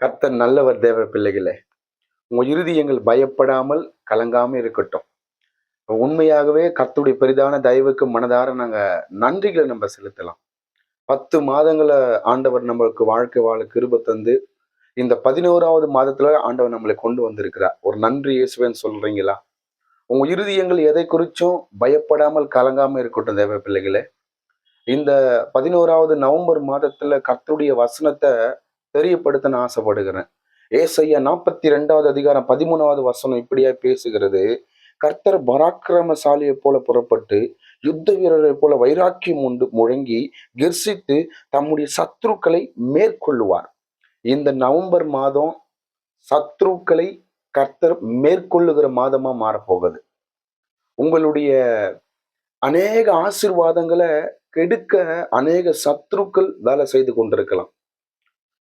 கர்த்தர் நல்லவர் தேவ பிள்ளைகளே உங்கள் இறுதியங்கள் பயப்படாமல் கலங்காமல் இருக்கட்டும். உண்மையாகவே கர்த்தருடைய பெரிதான தயவுக்கு மனதார நாங்கள் நன்றிகளை நம்ம செலுத்தலாம். பத்து மாதங்களை ஆண்டவர் நம்மளுக்கு வாழ்க்கை வாழ கிருப தந்து இந்த பதினோராவது மாதத்துல ஆண்டவர் நம்மளை கொண்டு வந்திருக்கிறார். ஒரு நன்றி இயேசுவேன்னு சொல்றீங்களா? உங்க இறுதியங்கள் எதை குறிச்சும் பயப்படாமல் கலங்காம இருக்கட்டும் தேவ பிள்ளைகளே. இந்த பதினோராவது நவம்பர் மாதத்துல கர்த்தருடைய வசனத்தை தெரியப்படுத்த நான் ஆசைப்படுகிறேன். ஏசையா நாற்பத்தி ரெண்டாவது அதிகாரம் பதிமூணாவது வசனம் இப்படியா பேசுகிறது. கர்த்தர் பராக்கிரமசாலியை போல புறப்பட்டு யுத்த வீரரை போல வைராக்கியம் உண்டு முழங்கி கெர்சித்து தம்முடைய சத்ருக்களை மேற்கொள்ளுவார். இந்த நவம்பர் மாதம் சத்ருக்களை கர்த்தர் மேற்கொள்ளுகிற மாதமா மாறப்போகுது. உங்களுடைய அநேக ஆசிர்வாதங்களை கெடுக்க அநேக சத்ருக்கள் வேலை செய்து கொண்டிருக்கலாம்.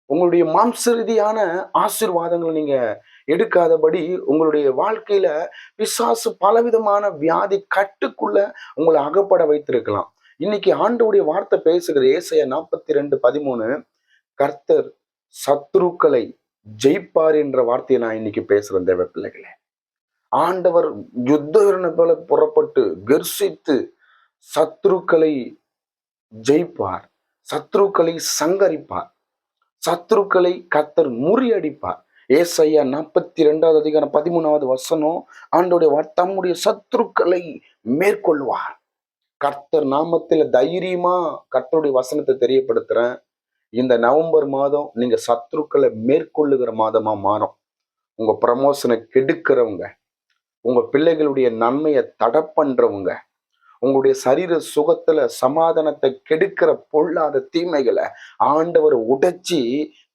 உங்களுடைய மாம்ச ரீதியான ஆசிர்வாதங்களை நீங்க எடுக்காதபடி உங்களுடைய வாழ்க்கையில பிசாசு பலவிதமான வியாதி கட்டுக்குள்ள உங்களை அகப்பட வைத்திருக்கலாம். இன்னைக்கு ஆண்டவுடைய வார்த்தை பேசுகிற ஏசைய நாற்பத்தி ரெண்டு பதிமூணு. கர்த்தர் சத்ருக்களை ஜெயிப்பார் என்ற வார்த்தையை நான் இன்னைக்கு பேசுறேன் தேவ பிள்ளைகளே ஆண்டவர் யுத்த போல புறப்பட்டு கர்சித்து சத்ருக்களை ஜெயிப்பார் சத்ருக்களை சங்கரிப்பார். சத்ருக்களை கத்தர் முறியடிப்பார். ஏசையா நாற்பத்தி ரெண்டாவது அதிகாரம் பதிமூணாவது வசனம் ஆண்டோடைய தம்முடைய சத்ருக்களை மேற்கொள்வார். கர்த்தர் நாமத்தில் தைரியமா கர்த்தருடைய வசனத்தை தெரியப்படுத்துறேன். இந்த நவம்பர் மாதம் நீங்க சத்ருக்களை மேற்கொள்ளுகிற மாதமா மாறும். உங்க ப்ரமோஷனை கெடுக்கிறவங்க உங்க பிள்ளைகளுடைய நன்மையை தடை பண்றவங்க உங்களுடைய சரீர சுகத்துல சமாதானத்தை கெடுக்கிற பொல்லாத தீமைகளை ஆண்டவர் உடைச்சி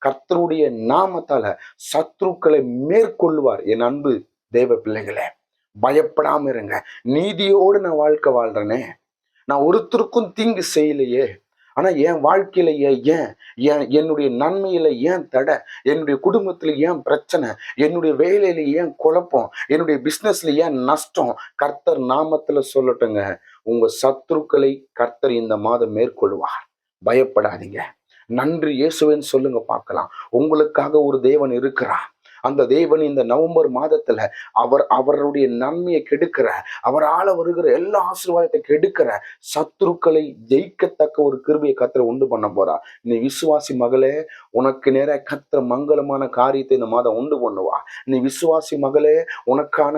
கர்த்தருடைய நாமத்தால சத்ருக்களை மேற்கொள்வார் என் அன்பு தேவ பிள்ளைகளே பயப்படாம இருங்க. நீதியோடு நான் வாழ்க்கை வாழ்றேனே. நான் ஒருத்தருக்கும் தீங்கு செய்யலையே. ஆனா என் வாழ்க்கையில ஏன் ஏன் என்னுடைய நன்மையில ஏன் தடை? என்னுடைய குடும்பத்துல ஏன் பிரச்சனை? என்னுடைய வேலையில ஏன் குழப்பம்? என்னுடைய பிசினஸ்ல ஏன் நஷ்டம்? கர்த்தர் நாமத்துல சொல்லட்டுங்க. உங்க சத்துருக்களை கர்த்தர் இந்த மாதம் மேற்கொள்வார். பயப்படாதீங்க. நன்றி இயேசுவேன்னு சொல்லுங்க பார்க்கலாம். உங்களுக்காக ஒரு தேவன் இருக்கிறார். அந்த தேவன் இந்த நவம்பர் மாதத்துல அவர் அவருடைய நன்மையை கெடுக்கிற அவரால் வருகிற எல்லா ஆசீர்வாதத்தை கெடுக்கிற சத்துருக்களை ஜெயிக்கத்தக்க ஒரு கிருபியை கத்திர உண்டு பண்ண போறா நீ விசுவாசி மகளே உனக்கு நேர கத்திர மங்களமான காரியத்தை இந்த மாதம் உண்டு பண்ணுவா நீ விசுவாசி மகளே உனக்கான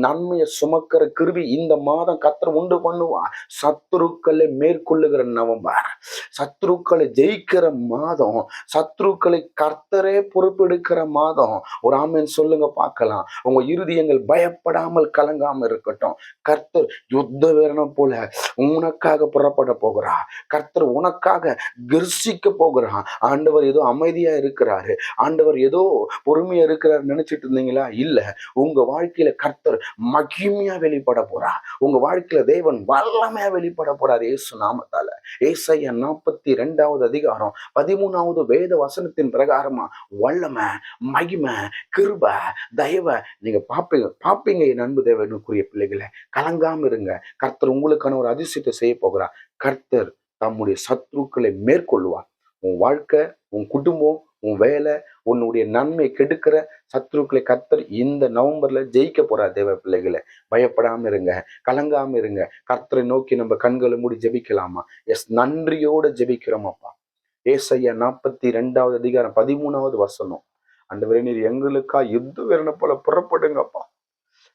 நன்மையை சுமக்கிற கிருவி இந்த மாதம் கத்திர உண்டு பண்ணுவா சத்துருக்களை மேற்கொள்ளுகிற நவம்பர் சத்ருக்களை ஜெயிக்கிற மாதம் சத்ருக்களை கர்த்தரே பொறுப்பெடுக்கிற மாதம் ஒரு ஆமேன் சொல்லுங்க பார்க்கலாம். உங்க இருதயங்கள் பயப்படாமல் கலங்காமல் இருக்கட்டும். கர்த்தர் யுத்த வீரனம் போல உனக்காக புறப்பட போகிறா. கர்த்தர் உனக்காக கர்சிக்க போகிறா. ஆண்டவர் ஏதோ அமைதியா இருக்கிறாரு. ஆண்டவர் ஏதோ பொறுமையா இருக்கிறார் நினைச்சிட்டு இருந்தீங்களா? இல்ல. உங்க வாழ்க்கையில கர்த்தர் மகிமையா வெளிப்பட போறா. உங்க வாழ்க்கையில தேவன் வல்லமையா வெளிப்பட போறாரு ஏசு நாமத்தால. ஏசையா நாற்பத்தி ரெண்டாவது அதிகாரம் பதிமூணாவது வேத வசனத்தின் பிரகாரமா வல்லமை மகிமை கிருப தயவ. நீங்க பார்ப்பீங்க பார்ப்பீங்க என் அன்பு தேவனுக்குரிய பிள்ளைகளை. கலங்காம இருங்க. கர்த்தர் உங்களுக்கான ஒரு அதிசயத்தை செய்ய போகிறார். கர்த்தர் தம்முடைய சத்ருக்களை மேற்கொள்வார். உன் வாழ்க்கை உன் குடும்பம் உன் வேலை உன்னுடைய நன்மை கெடுக்கிற சத்ருக்களை கர்த்தர் இந்த நவம்பர்ல ஜெயிக்க போறார் தேவ பிள்ளைகளை. பயப்படாம இருங்க. கலங்காம இருங்க. கர்த்தரை நோக்கி நம்ம கண்களை மூடி ஜெபிக்கலாமா? எஸ் நன்றியோட ஜெபிக்கிறோமாப்பா ஏசையா நாற்பத்தி ரெண்டாவது அதிகாரம் பதிமூணாவது வசனம். அந்த நீர் எங்களுக்கா யுத்த வீரனை போல புறப்படுங்கப்பா.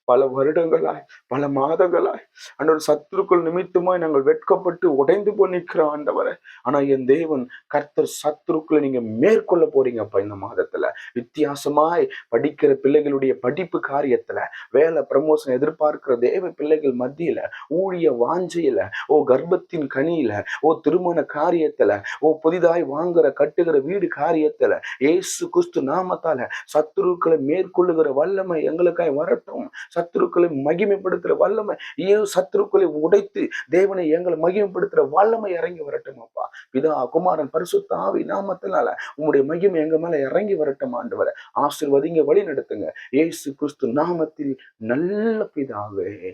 பல வருடங்களாய் பல மாதங்களாய் அன்றோட சத்துருக்கள் நிமித்தமாய் நாங்கள் வெட்கப்பட்டு உடைந்து போய் நிற்கிறோம் ஆண்டவரை. ஆனா என் தேவன் கர்த்தர் சத்துருக்களை நீங்க மேற்கொள்ள போறீங்கப்பா இந்த மாதத்துல. வித்தியாசமாய் படிக்கிற பிள்ளைகளுடைய படிப்பு காரியத்துல வேலை ப்ரமோஷன் எதிர்பார்க்கிற தேவ பிள்ளைகள் மத்தியில ஊழிய வாஞ்சையில ஓ கர்ப்பத்தின் கனியில ஓ திருமண காரியத்துல ஓ புதிதாய் வாங்குற கட்டுகிற வீடு காரியத்துல ஏசு குஸ்து நாமத்தால சத்துருக்களை மேற்கொள்ளுகிற வல்லமை எங்களுக்காய் வரட்டும். சத்துருக்களை மகிமைப்படுத்துற வல்லமை. ஏன் சத்துருக்களை உடைத்து தேவனை எங்களை மகிமைப்படுத்துற வல்லமை இறங்கி வரட்டும் அப்பா பிதா குமாரன் பரிசுத்த ஆவி நாமத்தினால உங்களுடைய மகிமை எங்க மேல இறங்கி வரட்டும் ஆண்டு வர ஆசிர்வதிங்க வழி நடத்துங்க. ஏசு கிறிஸ்து நாமத்தில் நல்ல பிதாவே.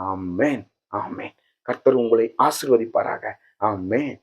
ஆமேன். ஆமேன். கர்த்தர் உங்களை ஆசிர்வதிப்பாராக. ஆமேன்.